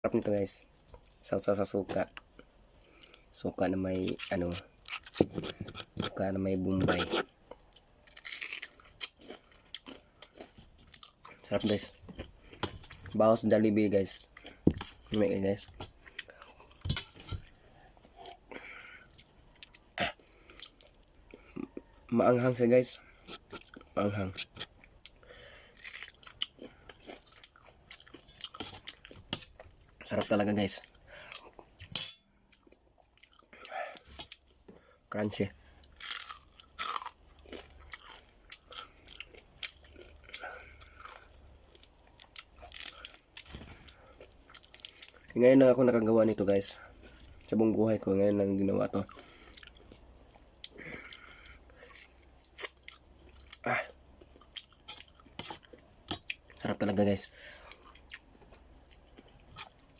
Sarap nito guys. Sausaw sa suka. Suka na may ano. Suka na may bumbay. Sarap guys. Bawas Jollibee guys. May guys. Maanghang siya guys. Maanghang. Sarap talaga guys. Crunchy. Ngayon lang ako nakagawa nito guys. Sa buong buhay ko, ngayon lang ginawa to. Ah. Sarap talaga guys.